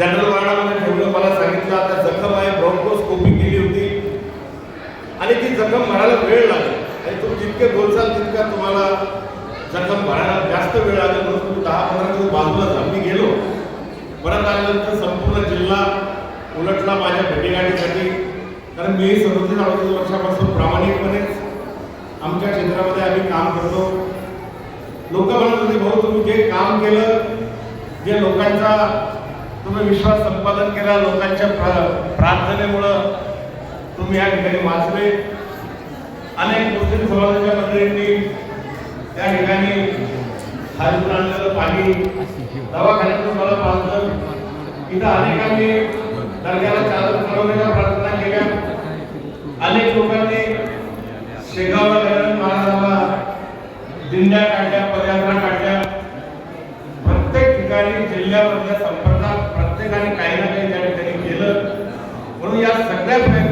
General वार्डामध्ये ठेवलं मला सांगितलं आता जखम आहे ब्रॉन्कोस्कोपी केली होती. आणि ती जखम भरायला वेळ लागली. आणि तुम्ही जितके बोलचाल तितका तुम्हाला जखम भरायला जास्त वेळ लागेल. म्हणून तुम्ही दहा पंधरा दिवस बाजूला आम्ही गेलो. परत आल्यानंतर संपूर्ण जिल्हा उलटला माझ्या भेटीगाठीसाठी. कारण मी सदतीस अडतीस वर्षापासून प्रामाणिकपणेच आमच्या क्षेत्रामध्ये आम्ही काम करतो. लोक म्हणत होते भाऊ तुम्ही जे काम केलं जे लोकांचा तुम्ही विश्वास संपादन केला लोकांच्या प्रार्थनेमुळं. तुम्ही या ठिकाणी वाचले. अनेक मुस्लिम समाजाच्या मंडळींनी त्या ठिकाणी खाजून आणलेलं पाणी दवाखान्यातून मला पाजलं. इथं अनेकांनी दर्ग्याला चालत करवण्याच्या प्रार्थना केल्या. अनेक लोकांनी शेगावला गजानन महाराजाला दिंड्या काढल्या पदयात्रा काढल्या. प्रत्येक ठिकाणी जिल्ह्यामधल्या संपर्क Representa